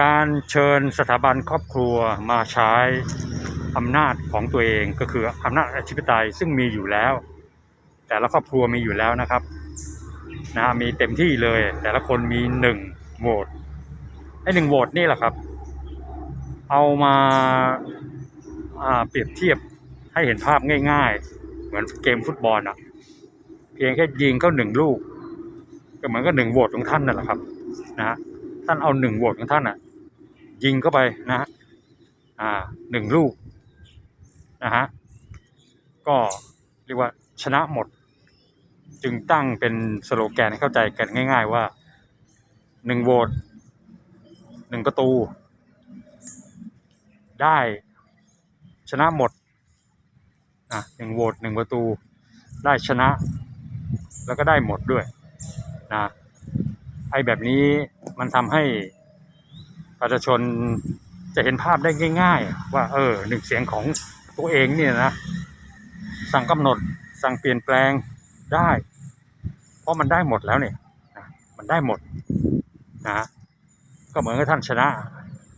การเชิญสถาบันครอบครัวมาใช้อำนาจของตัวเองก็คืออำนาจอธิปไตยซึ่งมีอยู่แล้ว แต่ละครอบครัวมีอยู่แล้วนะครับนะฮะมีเต็มที่เลย แต่ละคนมีหนึ่งโหวตไอ้หนึ่งโหวตนี่แหละครับ เอามาอ่าเปรียบเทียบให้เห็นภาพง่าย ๆ เหมือนเกมฟุตบอลอะเพียงแค่ยิงเข้าหนึ่งลูก ก็เหมือนกับหนึ่งโหวตของท่านนั่นแหละครับนะฮะท่านเอาหนึ่งโหวตของท่านอะ ยิงเข้าไปนะฮะอ่าหนึ่งลูกนะฮะก็เรียกว่าชนะหมด จึงตั้งเป็นสโลแกนให้เข้าใจกันง่าย ๆว่าหนึ่งโหวตหนึ่งประตู ได้ชนะหมดอะหนึ่งโหวตหนึ่งประตู ได้ชนะ แล้วก็ได้หมดด้วยนะไอ้แบบนี้มันทำให้ ประชาชนจะเห็นภาพได้ง่าย ๆ ว่าเออหนึ่งเสียงของตัวเองเนี่ยนะ สั่งกำหนดสั่งเปลี่ยนแปลงได้ เพราะมันได้หมดแล้วเนี่ยมันได้หมดนะก็เหมือนกับท่านชนะ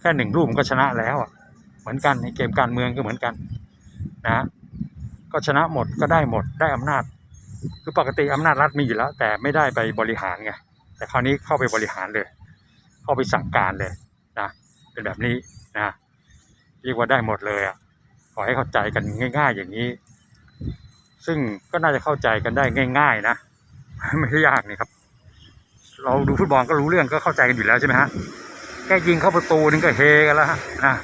แค่หนึ่งรูปมันก็ชนะแล้วอะเหมือนกันในเกมการเมืองก็เหมือนกันนะก็ชนะหมดก็ได้หมดได้อำนาจ คือปกติอำนาจรัฐมีอยู่แล้ว แต่ไม่ได้ไปบริหารไงแต่คราวนี้เข้าไปบริหารเลย เข้าไปสั่งการเลย เป็นแบบนี้นะเรียกว่าได้หมดเลยอะขอให้เข้าใจกันง่าย ๆ อย่างนี้ ซึ่งก็น่าจะเข้าใจกันได้ง่าย ๆ นะไม่ใช่ยากนี่ครับ เราดูฟุตบอลก็รู้เรื่องก็เข้าใจกันอยู่แล้วใช่ไหมฮะแค่ยิงเข้าประตูนึงก็เฮกันแล้วฮะนะ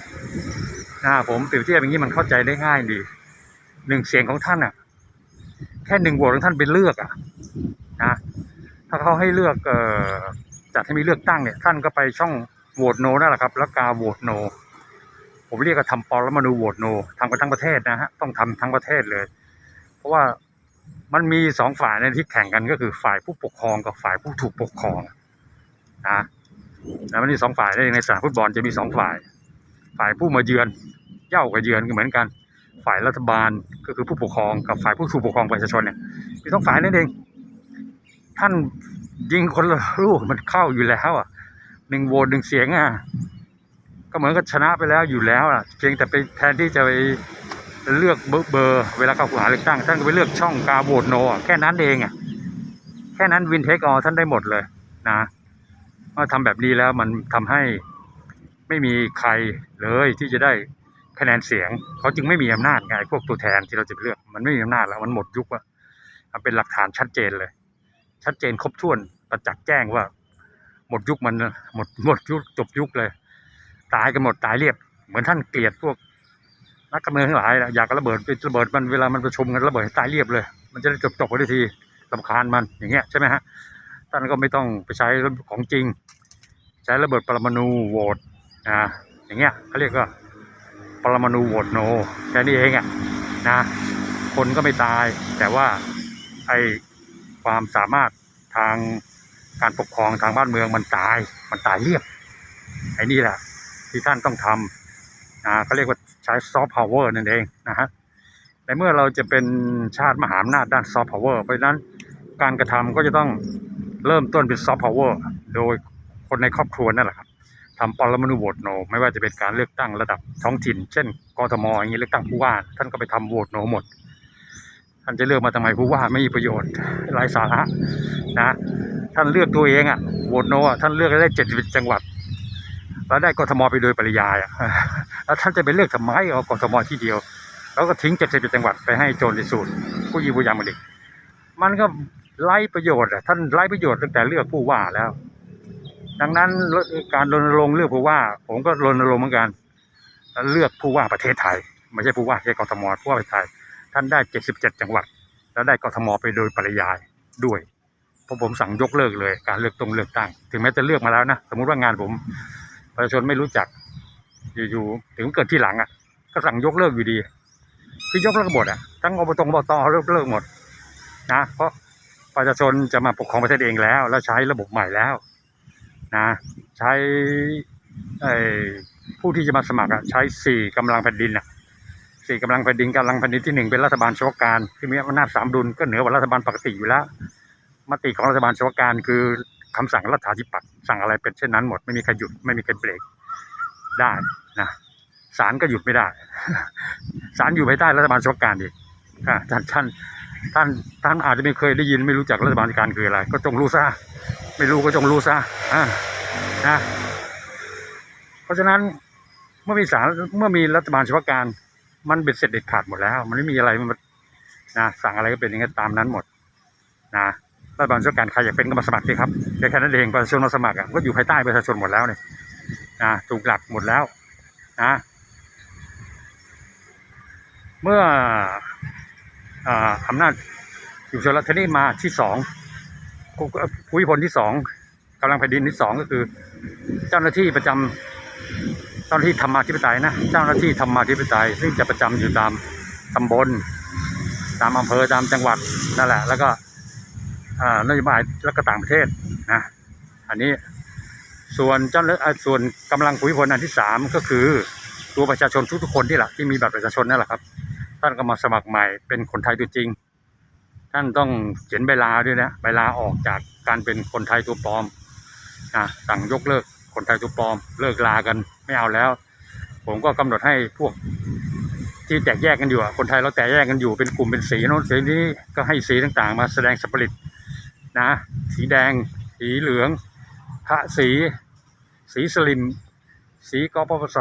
นะผมเปรียบเทียบอย่างนี้มันเข้าใจได้ง่ายดีหนึ่งเสียงของท่านอะ แค่หนึ่งโหวตของท่านไปเลือกอะนะถ้าเขาให้เลือกเอ่อจัดให้มีเลือกตั้งเนี่ย ท่านก็ไปช่อง โหวตโนนั่นแหละครับ แล้วกาโหวตโน ผมเรียกว่าทำปรมาณูโหวตโนทำกันทั้งประเทศนะฮะต้องทำทั้งประเทศเลย เพราะว่ามันมีสองฝ่ายในที่แข่งกันก็คือฝ่ายผู้ปกครองกับฝ่ายผู้ถูกปกครองนะแล้วมันมีสองฝ่ายในสนามฟุตบอลจะมีสองฝ่าย ฝ่ายผู้มาเยือนเย่ากับเยือนก็เหมือนกัน ฝ่ายรัฐบาลก็คือผู้ปกครองกับฝ่ายผู้ถูกปกครองประชาชนเนี่ยมีสองฝ่ายนั่นเอง ท่านยิงคนละลูกมันเข้าอยู่แล้วอะ หนึ่งโหวตหนึ่งเสียงอะก็เหมือนกับชนะไปแล้วอยู่แล้วอะเพียงแต่ไปแทนที่จะไปเลือกเบอร์เบอร์เวลาเข้าหาเลือกตั้งท่านก็ไปเลือกช่องกาโหวตโนอะแค่นั้นเองอะแค่นั้นวินเทคออท่านได้หมดเลยนะเมื่อทำแบบนี้แล้วมันทำให้ไม่มีใครเลยที่จะได้คะแนนเสียง เขาจึงไม่มีอำนาจไงพวกตัวแทนที่เราจะไปเลือกมันไม่มีอำนาจแล้วมันหมดยุคอะมันเป็นหลักฐานชัดเจนเลย ชัดเจนครบถ้วนประจักษ์แจ้งว่า หมดยุคมันหมดหมดยุคจบยุคเลย ตายกันหมดตายเรียบ เหมือนท่านเกลียดพวกนักการเมืองทั้งหลายอยากระเบิดไประเบิดมันเวลามันประชุมกันระเบิดให้ตายเรียบเลย มันจะได้จบจบไปทีลำคาญมันอย่างเงี้ยใช่ไหมฮะท่านก็ไม่ต้องไปใช้ของจริง ใช้ระเบิดปรมาณูโหวตอ่าอย่างเงี้ยเขาเรียกว่าปรมาณูโหวตโนแค่นี้เองอะนะคนก็ไม่ตายแต่ว่าไอความสามารถทาง การปกครองทางบ้านเมืองมันตาย มันตายเรียบ ไอ้นี่แหละที่ท่านต้องทำนะเขาเรียกว่าใช้ซอฟต์พาวเวอร์นั่นเองนะฮะในเมื่อเราจะเป็นชาติมหาอำนาจด้านซอฟต์พาวเวอร์เพราะฉะนั้นการกระทำก็จะต้องเริ่มต้นเป็นซอฟต์พาวเวอร์โดยคนในครอบครัวนั่นแหละครับทำปรมาณูโหวตโน ไม่ว่าจะเป็นการเลือกตั้งระดับท้องถิ่น เช่นกทมอย่างนี้เลือกตั้งผู้ว่าท่านก็ไปทำโหวตโนหมด ท่านจะเลือกมาทำไมผู้ว่าไม่มีประโยชน์ไร้สาระนะท่านเลือกตัวเองอะโหวตโนอะท่านเลือกได้เจ็ดสิบจังหวัด แล้วได้กทมไปโดยปริยายอะแล้วท่านจะไปเลือกทำไมเอากทมที่เดียว แล้วก็ทิ้งเจ็ดสิบจังหวัดไปให้โจรในสูตรผู้ยีผู้ยามมันอีกมันก็ไร้ประโยชน์อะท่านไร้ประโยชน์ตั้งแต่เลือกผู้ว่าแล้ว ดังนั้นการรณรงค์เลือกผู้ว่า ผมก็รณรงค์เหมือนกัน เลือกผู้ว่าประเทศไทย ไม่ใช่ผู้ว่าแค่กทมผู้ว่าประเทศไทย ท่านได้ 77 จังหวัด แล้วได้กทมไปโดยปริยายด้วยเพราะผมสั่งยกเลิกเลยการเลือกตรงเลือกตั้ง ถึงแม้จะเลือกมาแล้วนะ สมมุติว่างานผมประชาชนไม่รู้จัก อยู่ๆ ถึงเกิดที่หลังอะ ก็สั่งยกเลิกอยู่ดี คือยกเลิกหมดอะ ทั้งอบตอบตเลิกเลิกหมดนะ เพราะประชาชนจะมาปกครองประเทศเองแล้ว แล้วใช้ระบบใหม่แล้วนะ ใช้ผู้ที่จะมาสมัครอะใช้สี่กำลังแผ่นดินอะ สี่กำลังแผ่นดินกำลังแผ่นดินที่หนึ่งเป็นรัฐบาลเฉพาะการที่มีอำนาจสามดุลก็เหนือกว่ารัฐบาลปกติอยู่แล้วมติของรัฐบาลเฉพาะการคือคำสั่งรัฐาธิปัตย์สั่งอะไรเป็นเช่นนั้นหมดไม่มีใครหยุดไม่มีใครเบรกได้นะศาลก็หยุดไม่ได้ศาลอยู่ภายใต้รัฐบาลเฉพาะการดีอ่าท่านท่านท่านท่านอาจจะไม่เคยได้ยินไม่รู้จักรัฐบาลการคืออะไร ก็จงรู้ซะไม่รู้ก็จงรู้ซะอ่านะเพราะฉะนั้นเมื่อมีศาลเมื่อมีรัฐบาลเฉพาะการ มันเป็นเสร็จเด็ดขาดหมดแล้ว มันไม่มีอะไรมันนะสั่งอะไรก็เป็นอย่างนั้ตามนั้นหมด นะรัฐบาลเฉพาะการใครอยากเป็นก็มาสมัครสิครับแค่นั้นเองประชาชนมาสมัครอะก็อยู่ภายใต้ประชาชนหมดแล้วเนี่ยนะถูกหลักหมดแล้วนะเมื่ออ่าอำนาจอยู่ชนรัฐนี้มาที่สองภูมิพลที่สองกำลังแผ่นดินที่สองก็คือ เจ้าหน้าที่ประจำ จ้าหน้าที่ธรรมาธิปไตยนะ เจ้าหน้าที่ธรรมาธิปไตย ซึ่งจะประจำอยู่ตามตำบล ตามอำเภอตามจังหวัดนั่นแหละ แล้วก็นโยบายแล้วก็ต่างประเทศนะอันนี้ส่วนเจ้าหน้าส่วนกำลังภูมิพลอันที่สามก็คือตัวประชาชนทุกๆคนที่แหละที่มีบัตรประชาชนนั่นแหละครับท่านก็มาสมัครใหม่เป็นคนไทยตัวจริง ท่านต้องเขียนใบลาด้วยนะใบลาออกจากการเป็นคนไทยตัวปลอมนะสั่งยกเลิก คนไทยตัวปลอมเลิกลากันไม่เอาแล้ว ผมก็กำหนดให้พวกที่แตกแยกกันอยู่คนไทยเราแตกแยกกันอยู่เป็นกลุ่มเป็นสีโน้นสีนี้ก็ให้สีต่างๆ มาแสดงสปริตนะ สีแดง สีเหลืองพระสี สีสลิม สีกปปส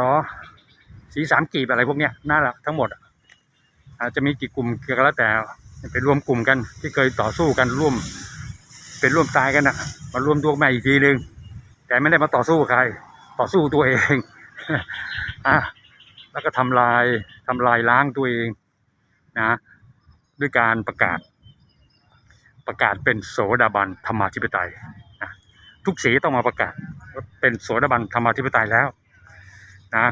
สีสามกีบอะไรพวกเนี้ยนั่นแหละทั้งหมดอาจจะมีกี่กลุ่มก็แล้วแต่ไปรวมกลุ่มกันที่เคยต่อสู้กันร่วม เป็นร่วมตายกันอะมารวมตัวกันใหม่อีกทีหนึ่ง แต่ไม่ได้มาต่อสู้กับใคร ต่อสู้ตัวเองอะแล้วก็ทำลายทำลายล้างตัวเองนะด้วยการประกาศ ประกาศเป็นโสดาบันธรรมาธิปไตยนะทุกสีต้องมาประกาศว่าเป็นโสดาบันธรรมาธิปไตยแล้วนะ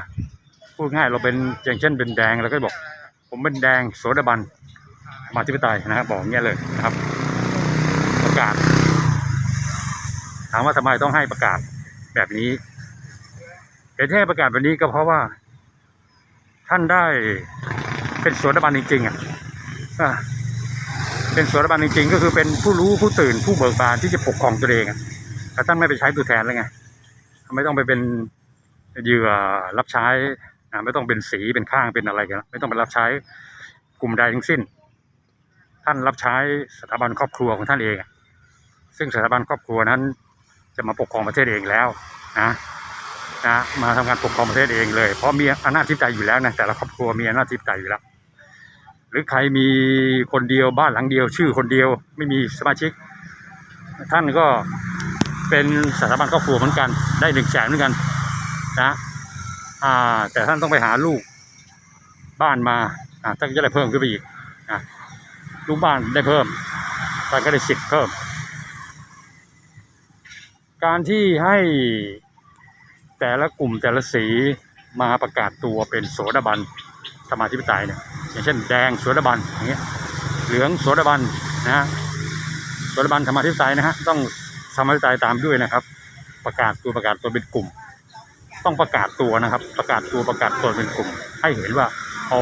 พูดง่ายเราเป็นอย่างเช่นเป็นแดงเราก็บอก ผมเป็นแดงโสดาบันธรรมาธิปไตยนะครับบอกอย่างเงี้ยเลยนะครับ ประกาศ ถามว่าทำไมต้องให้ประกาศแบบนี้เหตุที่ให้ประกาศแบบนี้ก็เพราะว่า ท่านได้เป็นโสดาบันจริงๆอะอะเป็นโสดาบันจริงๆ ก็คือเป็นผู้รู้ผู้ตื่นผู้เบิกบานที่จะปกครองตัวเองอะแต่ท่านไม่ไปใช้ตัวแทนแล้วไงไม่ต้องไปเป็นเหยื่อรับใช้ไม่ต้องเป็นสีเป็นข้างเป็นอะไรกันไม่ต้องไปรับใช้กลุ่มใดทั้งสิ้น ท่านรับใช้สถาบันครอบครัวของท่านเอง ซึ่งสถาบันครอบครัวนั้น จะมาปกครองประเทศเองแล้วนะนะมาทำการปกครองประเทศเองเลย เพราะมีอำนาจทิปไตยอยู่แล้วนะแต่ละครอบครัวมีอำนาจทิปไตยอยู่แล้วหรือใครมีคนเดียวบ้านหลังเดียว ชื่อคนเดียวไม่มีสมาชิก ท่านก็เป็นสถาบันครอบครัวเหมือนกัน ได้หนึ่งแสนเหมือนกันนะอ่า แต่ท่านต้องไปหาลูกบ้านมาอ่าท่านก็จะได้เพิ่มขึ้นไปอีกนะลูกบ้านได้เพิ่มท่านก็ได้สิทธิ์เพิ่ม การที่ให้แต่ละกลุ่มแต่ละสีมาประกาศตัวเป็นโสดาบันธรรมาธิปไตยเนี่ยอย่างเช่นแดงโสดาบันอย่างเงี้ยเหลืองโสดาบันนะฮะโสดาบันธรรมาธิปไตยนะฮะต้องธรรมาธิปไตยตามด้วยนะครับ ประกาศตัวประกาศตัวเป็นกลุ่ม ต้องประกาศตัวนะครับ ประกาศตัวประกาศตนเป็นกลุ่ม ให้เห็นว่าโอ้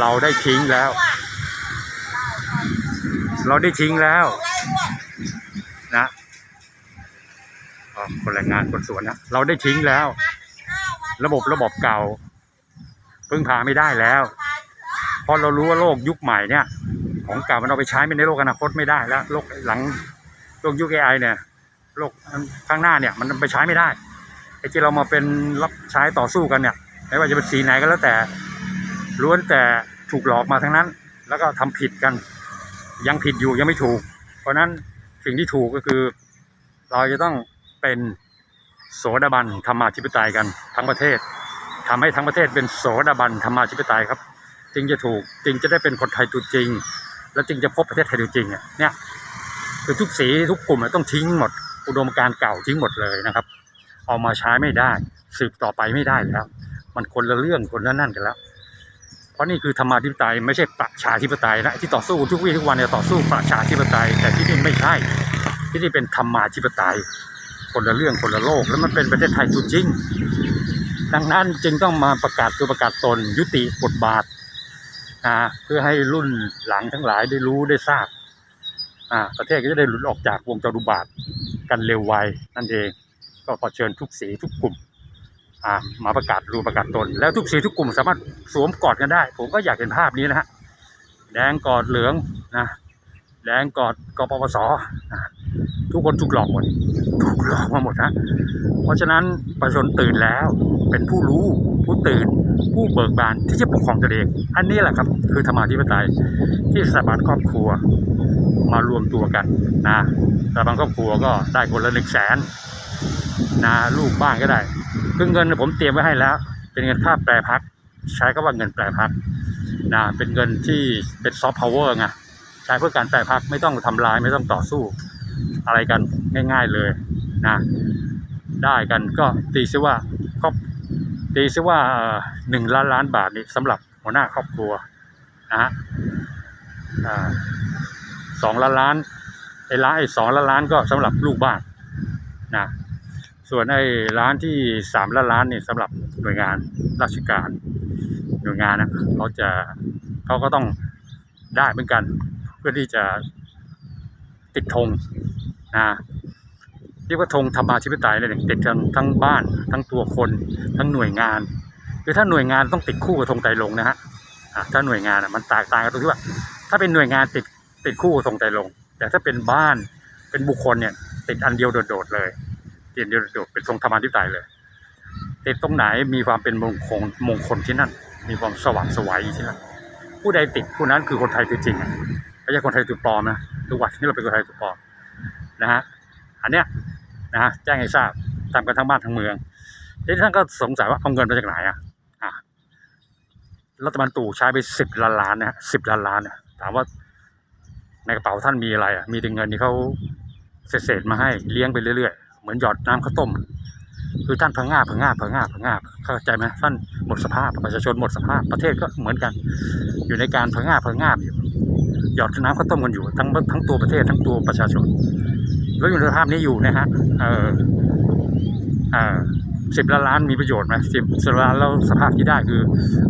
เราได้ทิ้งแล้ว เราได้ทิ้งแล้วนะ คนแรงงานคนสวนนะเราได้ทิ้งแล้ว ระบบระบบเก่า พึ่งพาไม่ได้แล้วเพราะเรารู้ว่าโลกยุคใหม่เนี่ย ของเก่ามันเอาไปใช้ไม่ในโลกอนาคตไม่ได้แล้วโลกหลังโลกยุคเอไอเนี่ยโลกข้างหน้าเนี่ย มันไปใช้ไม่ได้ไอ้ที่เรามาเป็นรับใช้ต่อสู้กันเนี่ยไม่ว่าจะเป็นสีไหนก็แล้วแต่ล้วนแต่ถูกหลอกมาทั้งนั้น แล้วก็ทำผิดกัน ยังผิดอยู่ยังไม่ถูก เพราะฉะนั้นสิ่งที่ถูกก็คือ เราจะต้อง เป็นโสดาบันธรรมาธิปไตยกันทั้งประเทศทำให้ทั้งประเทศเป็นโสดาบันธรรมาธิปไตยครับ จึงจะถูกจึงจะได้เป็นคนไทยตัวจริง แล้วจึงจะพบประเทศไทยตัวจริงเนี่ยคือทุกสีทุกกลุ่มต้องทิ้งหมด อุดมการณ์เก่าทิ้งหมดเลยนะครับ เอามาใช้ไม่ได้ สืบต่อไปไม่ได้แล้ว มันคนละเรื่องคนละนั่นกันแล้ว เพราะนี่คือธรรมาธิปไตยไม่ใช่ประชาธิปไตยนะที่ต่อสู้ทุกวี่ทุกวันเนี่ยต่อสู้ประชาธิปไตย แต่ที่นี่ไม่ใช่ที่นี่เป็นธรรมาธิปไตย คนละเรื่องคนละโลก แล้วมันเป็นประเทศไทยจริงๆดังนั้นจึงต้องมาประกาศตัวประกาศตนยุติบทบาทนะเพื่อให้รุ่นหลังทั้งหลายได้รู้ได้ทราบอ่าประเทศก็จะได้หลุดออกจากวงจรุบาทกันเร็วไวนั่นเอง ก็ขอเชิญทุกสีทุกกลุ่มอ่ามาประกาศรูประกาศตน แล้วทุกสีทุกกลุ่มสามารถสวมกอดกันได้ ผมก็อยากเห็นภาพนี้นะฮะแดงกอดเหลืองนะแดงกอดกปปสนะ ทุกคนถูกหลอกหมดถูกหลอกมาหมดนะเพราะฉะนั้นประชาชนตื่นแล้วเป็นผู้รู้ผู้ตื่น ผู้เบิกบานที่จะปกครองตัวเอง อันนี้แหละครับ คือธรรมาธิปไตยที่สถาบันครอบครัวมารวมตัวกันนะสถาบันครอบครัวก็ได้คนละหนึ่งแสนนะลูกบ้านก็ได้คือเงินผมเตรียมไว้ให้แล้ว เป็นเงินค่าแปรพักใช้ก็ว่าเงินแปรพักนะเป็นเงินที่เป็นซอฟต์พาวเวอร์ไงใช้เพื่อการแปรพักไม่ต้องทำลายไม่ต้องต่อสู้ อะไรกันง่าย ๆเลยนะได้กันก็ตีซิว่าครอบตีซิว่าหนึ่งล้านล้านบาทนี่สำหรับหัวหน้าครอบครัวนะฮะสองล้านล้านไอ้ล้านไอ้สองล้านล้านก็สำหรับลูกบ้านนะส่วนไอ้ร้านที่สามล้านล้านนี่สำหรับหน่วยงานราชการหน่วยงานนะเขาจะเขาก็ต้องได้เหมือนกัน เพื่อที่จะติดธง นะเรียกว่าธงธรรมาธิปไตยเลยเนี่ยติดกันทั้งบ้านทั้งตัวคน ทั้งหน่วยงานคือถ้าหน่วยงานต้องติดคู่กับธงไตรลงนะฮะถ้าหน่วยงานมันแตกต่างกันตรงที่ว่า ถ้าเป็นหน่วยงานติดติดคู่กับธงไตรลง แต่ถ้าเป็นบ้านเป็นบุคคลเนี่ยติดอันเดียวโดดๆเลยเตียนเดียวโดดเป็นทรงธรรมาธิปไตยเลยติดตรงไหนมีความเป็นมงคลมงคลที่นั่น มีความสว่างไสวัยที่นั่นผู้ใดติดผู้นั้นคือคนไทยตัวจริงอะไม่ใช่คนไทยตัวปลอมนะทุกวันนี้เราเป็นคนไทยตัวปลอม นะฮะอันเนี้ยนะฮะแจ้งให้ทราบทำกันทั้งบ้านทั้งเมืองทีนี้ท่านก็สงสัยว่าเอาเงินมาจากไหนอะอะรัฐบาลตู่ใช้ไปสิบล้านล้านนะฮะสิบล้านล้านนะถามว่าในกระเป๋าท่านมีอะไรอะมีแต่เงินที่เขาเศษมาให้เลี้ยงไปเรื่อยๆ เหมือนหยอดน้ำข้าวต้ม คือท่านพังงาพังงาพังงาพังงาเข้าใจไหมท่านหมดสภาพประชาชนหมดสภาพประเทศก็เหมือนกัน อยู่ในการพังงาพังงาอยู่หยอดน้ำข้าวต้มกันอยู่ทั้งทั้งตัวประเทศทั้งตัวประชาชน แล้วอยู่ในสภาพนี้อยู่นะฮะเออเออสิบล้านล้านมีประโยชน์ไหมสิบสิบล้านแล้วสภาพที่ได้คือ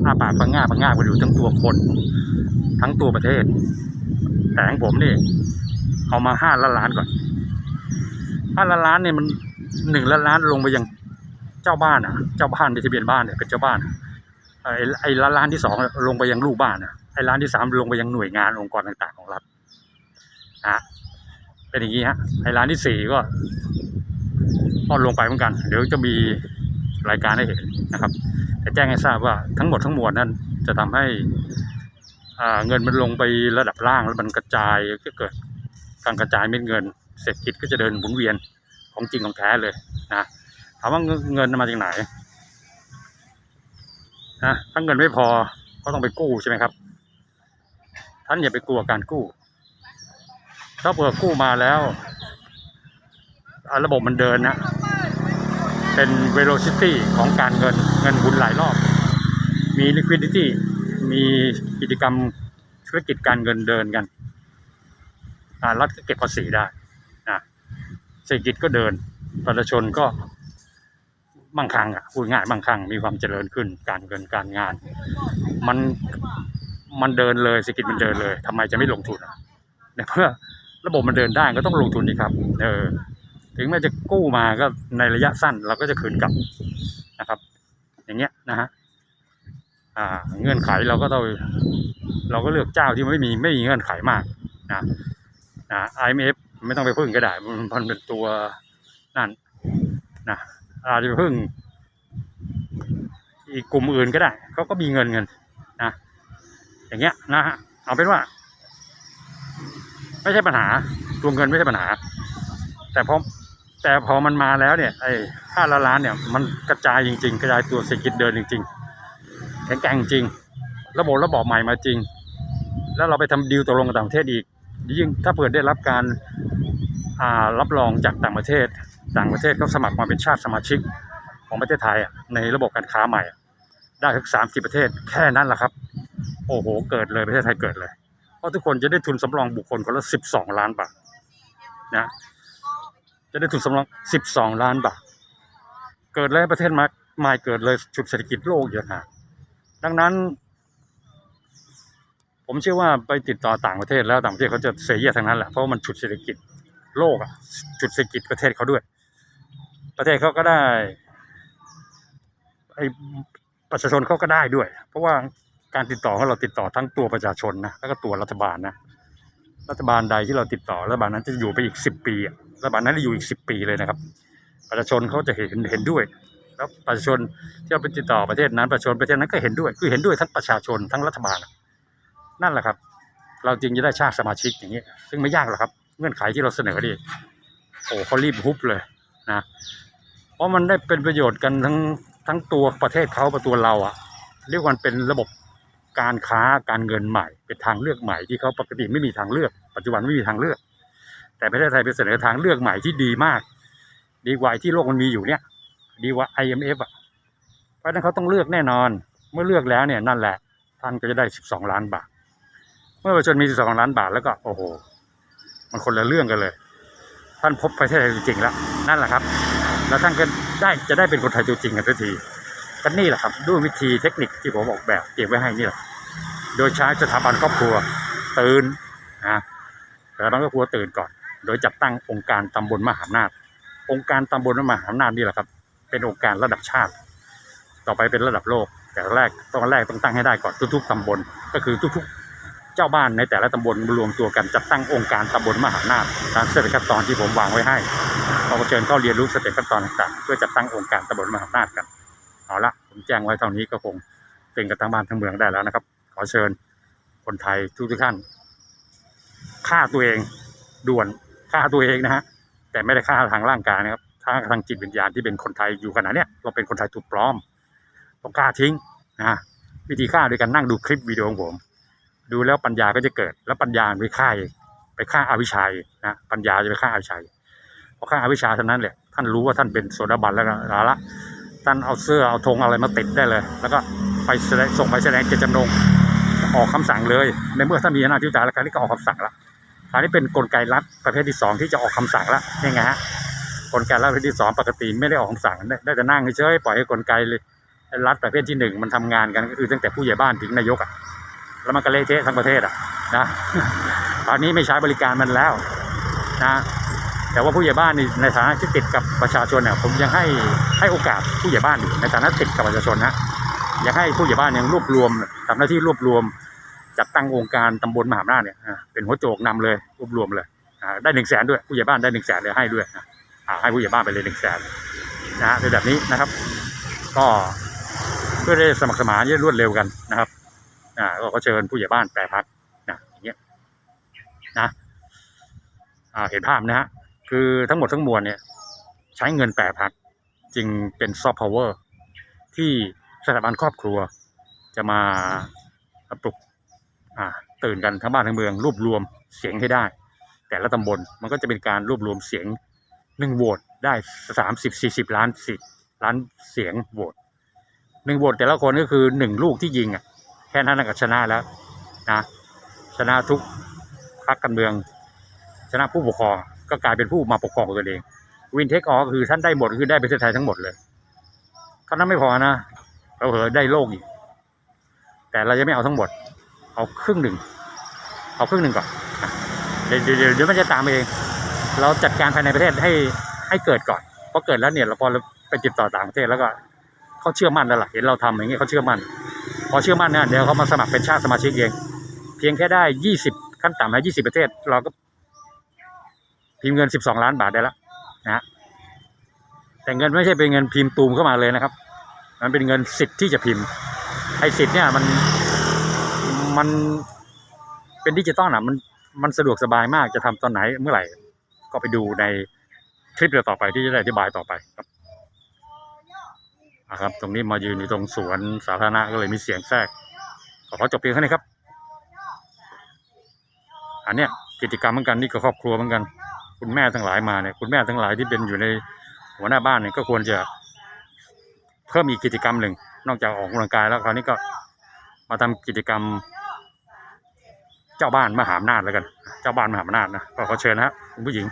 อาปากพังงาบพังงาบกันอยู่ทั้งตัวคน ทั้งตัวประเทศ แต่ของผมนี่เอามาห้าล้านล้านก่อนห้าล้านล้านเนี่ยมันหนึ่งล้านล้านลงไปยังเจ้าบ้านอะ เจ้าบ้านในทะเบียนบ้านเนี่ยเป็นเจ้าบ้านไอ้ไอ้ล้านล้านที่สองลงไปยังลูกบ้านอะไอ้ล้านที่สามลงไปยังหน่วยงานองค์กรต่างๆของรัฐนะ เป็นอย่างนี้ฮะไอ้ล้านที่สี่ก็ก็ลงไปเหมือนกัน เดี๋ยวจะมีรายการให้เห็นนะครับ แต่แจ้งให้ทราบว่าทั้งหมดทั้งมวลนั้นจะทำให้อ่าเงินมันลงไประดับล่างแล้วมันกระจายก็เกิดการกระจายเม็ดเงิน เศรษฐกิจก็จะเดินหมุนเวียนของจริงของแท้เลยนะถามว่าเงินมาจากไหนนะถ้าเงินไม่พอก็ต้องไปกู้ใช่ไหมครับ ท่านอย่าไปกลัวการกู้ ถ้าเผื่อกู้มาแล้วระบบมันเดินนะ เป็น velocity ของการเงินเงินหมุนหลายรอบ มี liquidity มีกิจกรรมธุรกิจการเงินเดินกันรัฐก็เก็บภาษีได้นะเศรษฐกิจก็เดินประชาชนก็มั่งคั่งอะพูดง่ายมั่งคั่งมีความเจริญขึ้นการเงินการงาน มันมันเดินเลยเศรษฐกิจมันเดินเลยทำไมจะไม่ลงทุนในเพื่อ ระบบมันเดินได้ก็ต้องลงทุนดีครับ เออ ถึงแม้จะกู้มาก็ในระยะสั้นเราก็จะคืนกลับนะครับ อย่างเงี้ยนะฮะอ่า เงื่อนไขเราก็ต้องเราก็เลือกเจ้าที่ไม่มีไม่มีเงื่อนไขมากนะนะ IMF ไม่ต้องไปพึ่งก็ได้มันมันเป็นตัวนั่นนะอาจจะไปพึ่ง อีกกลุ่มอื่นก็ได้เขาก็มีเงินเงินนะอย่างเงี้ยนะฮะเอาเป็นว่า ไม่ใช่ปัญหาตัวเงินไม่ใช่ปัญหา แต่พอแต่พอมันมาแล้วเนี่ยไอ้ห้าล้านล้านเนี่ย มันกระจายจริง ๆ กระจายตัวเศรษฐกิจเดินจริงๆแข็งแกร่งจริง ระบบระบอบใหม่มาจริง แล้วเราไปทำดีลตกลงกับต่างประเทศอีกยิ่งถ้าเปิดได้รับการรับรองจากต่างประเทศ ต่างประเทศเขาสมัครมาเป็นชาติสมาชิกของประเทศไทยอะในระบบการค้าใหม่อะได้ถึงสามสิบประเทศแค่นั้นแหละครับ โอ้โห เกิดเลยประเทศไทยเกิดเลย เพราะทุกคนจะได้ทุนสำรองบุคคลคนละสิบสองล้านบาทนะจะได้ทุนสำรองสิบสองล้านบาท เกิดเลยประเทศมาใหม่เกิดเลยฉุดเศรษฐกิจโลกอีกต่งหาดังนั้น ผมเชื่อว่าไปติดต่อต่างประเทศแล้วต่างประเทศเขาจะเสียเยอะทั้งนั้นแหละเพราะว่ามันฉุดเศรษฐกิจโลกอะฉุดเศรษฐกิจประเทศเขาด้วย ประเทศเขาก็ได้ไอประชาชนเขาก็ได้ด้วย เพราะว่า การติดต่อของเราติดต่อทั้งตัวประชาชนนะแล้วก็ตัวรัฐบาลนะรัฐบาลใดที่เราติดต่อรัฐบาลนั้นจะอยู่ไปอีกสิบปีอะรัฐบาลนั้นจะอยู่อีกสิบปีเลยนะครับ ประชาชนเขาจะเห็นเห็นด้วย แล้วประชาชนที่เราไปติดต่อประเทศนั้นประชาชนประเทศนั้นก็เห็นด้วย คือเห็นด้วยทั้งประชาชนทั้งรัฐบาล นั่นแหละครับ เราจึงจะได้ชาติสมาชิกอย่างนี้ ซึ่งไม่ยากหรอกครับ เงื่อนไขที่เราเสนอดิโอ้เขารีบฮุบเลยนะเพราะมันได้เป็นประโยชน์กันทั้งทั้งตัวประเทศเขากับตัวเราอะเรียกว่าเป็นระบบ การค้าการเงินใหม่ เป็นทางเลือกใหม่ที่เขาปกติไม่มีทางเลือก ปัจจุบันไม่มีทางเลือก แต่ประเทศไทยเป็นเสนอทางเลือกใหม่ที่ดีมาก ดีกว่าที่โลกมันมีอยู่เนี่ย ดีกว่า IMF อะเพราะฉะนั้นเขาต้องเลือกแน่นอน เมื่อเลือกแล้วเนี่ยนั่นแหละ ท่านก็จะได้ 12 ล้านบาท เมื่อประชาชนมี 12 ล้านบาทแล้วก็โอ้โห มันคนละเรื่องกันเลย ท่านพบประเทศไทยจริงๆแล้ว นั่นแหละครับ แล้วท่านก็ได้จะได้เป็นคนไทยตัวจริงกันสักที ก็นี่แหละครับด้วยวิธีเทคนิคที่ผมออกแบบเตรียมไว้ให้นี่แหละ โดยใช้สถาบันครอบครัวตื่นนะสถาบันครอบครัวตื่นก่อน โดยจัดตั้งองค์การตำบลมหาอำนาจ องค์การตำบลมหาอำนาจนี่แหละครับ เป็นองค์การระดับชาติ ต่อไปเป็นระดับโลก แต่แรกต้องแรกต้องตั้งให้ได้ก่อนทุก ๆตำบลก็คือทุก ๆ เจ้าบ้านในแต่ละตำบลรวมตัวกันจัดตั้งองค์การตำบลมหาอำนาจตามสเต็ปขั้นตอนที่ผมวางไว้ให้เราก็เชิญเข้าเรียนรู้สเต็ปขั้นตอนต่างๆเพื่อจัดตั้งองค์การตำบลมหาอำนาจกัน เอาละผมแจ้งไว้เท่านี้ก็คงเป็นกับทั้งบ้านทั้งเมืองได้แล้วนะครับ ขอเชิญคนไทยทุกทุกท่านฆ่าตัวเองด่วนฆ่าตัวเองนะฮะแต่ไม่ได้ฆ่าทางร่างกายนะครับฆ่าทางจิตวิญญาณที่เป็นคนไทยอยู่ขนาดเนี้ยเราเป็นคนไทยถูกปลอมต้องฆ่าทิ้งนะวิธีฆ่าโดยการนั่งดูคลิปวิดีโอของผม ดูแล้วปัญญาก็จะเกิด แล้วปัญญาไปฆ่าไปฆ่าอาวิชชาเองนะปัญญาจะไปฆ่าอาวิชชาเองพอฆ่าอาวิชชาเท่านั้นแหละท่านรู้ว่าท่านเป็นโสดาบันแล้วก็เอาละ ท่านเอาเสื้อเอาธงอะไรมาติดได้เลย แล้วก็ไปส่งไปแสดงเจตจำนงออกคำสั่งเลย ในเมื่อท่ามีอำนาจที่ตาแล้วการนี้ก็ออกคำสั่งละอันนี้เป็นกลไกรัฐประเภทที่สองที่จะออกคำสั่งล้วยังไงฮะกลไกรัฐประเภทที่สองปกติไม่ได้ออกคำสั่งได้แต่นั่งเฉยๆปล่อยให้กลไกรัฐประเภทที่หนึ่งมันทำงานกันก็คือตั้งแต่ผู้ใหญ่บ้านถึงนายกอะแล้วมันก็เละเทะทั้งประเทศอะนะตอนนี้ไม่ใช้บริการมันแล้วนะ ว่าผู้ใหญ่บ้านนี่ในฐานะที่ติดกับประชาชนเนี่ยผมยังให้ให้โอกาสผู้ใหญ่บ้านอยู่ในฐานะติดกับประชาชนนะยังให้ผู้ใหญ่บ้านยังรวบรวมทำหน้าที่รวบรวมจัดตั้งองค์การตำบลมหาอำนาจเนี่ยเป็นหัวโจกนำเลยรวบรวมเลยได้หนึ่งแสนด้วยผู้ใหญ่บ้านได้หนึ่งแสนเลยให้ด้วยนะอ่าให้ผู้ใหญ่บ้านไปเลยหนึ่งแสนนะฮะในแบบนี้นะครับ ก็เพื่อได้สมัครสมานรวดเร็วกันนะครับอ่าก็เชิญผู้ใหญ่บ้านแปรพักนะอย่างเงี้ยนะเห็นภาพนะฮะ คือทั้งหมดทั้งมวลเนี่ยใช้เงินแปรพักจึงเป็นซอฟต์พาวเวอร์ที่สถาบันครอบครัว จะมาปลุกตื่นกันทั้งบ้านทั้งเมือง รวบรวมเสียงให้ได้ แต่ละตำบลมันก็จะเป็นการรวบรวมเสียงหนึ่งโหวตได้สามสิบสี่สิบล้านสิล้านเสียงโหวตหนึ่งโหวตแต่ละคนก็คือหนึ่งลูกที่ยิงอะแค่นั้นก็ชนะแล้วนะชนะทุกพรรคการเมือง ชนะผู้ปกครอง ก็กลายเป็นผู้มาปกครองตัวเองวินเทคออคือท่านได้หมดคือได้ประเทศไทยทั้งหมดเลยเท่านั้นไม่พอนะเราเหอได้โลกอีกแต่เราจะไม่เอาทั้งหมด เอาครึ่งหนึ่ง เอาครึ่งหนึ่งก่อนเดี๋ยวเดี๋ยวเดี๋ยวมันจะตามเอง เราจัดการภายในประเทศให้ให้เกิดก่อนพอเกิดแล้วเนี่ยเราพอเราไปติดต่อต่างประเทศแล้วก็เขาเชื่อมั่นแล้วล่ะเห็นเราทำอย่างเงี้ยเขาเชื่อมั่นพอเชื่อมั่นเนี่ยเดี๋ยวเขามาสมัครเป็นชาติสมาชิกเอง เพียงแค่ได้ยี่สิบขั้นต่ำนะยี่สิบประเทศ เราก็ พิมพ์เงินสิบสองล้านบาทได้แล้วนะฮะแต่เงินไม่ใช่เป็นเงินพิมพ์ตูมเข้ามาเลยนะครับ มันเป็นเงินสิทธิ์ที่จะพิมพ์ไอ้สิทธิ์เนี่ยมันมันเป็นดิจิตอลอะมันมันสะดวกสบายมากจะทำตอนไหนเมื่อไหร่ ก็ไปดูในคลิปเดียวต่อไปที่จะได้อธิบายต่อไปครับอะครับ ตรงนี้มายืนอยู่ตรงสวนสาธารณะก็เลยมีเสียงแทรกขอจบเพียงเท่นี้ครับ อันเนี้ยกิจกรรมเหมือนกันนี่ก็ครอบครัวเหมือนกัน คุณแม่ทั้งหลายมาเนี่ยคุณแม่ทั้งหลายที่เป็นอยู่ในหัวหน้าบ้านเนี่ยก็ควรจะเพิ่มอีกกิจกรรมหนึ่ง นอกจากออกกำลังกายแล้วคราวนี้ก็มาทำกิจกรรม เจ้าบ้านมหาอำนาจแล้วกัน เจ้าบ้านมหาอำนาจนะก็ขอเชิญนะฮะคุณผู้หญิง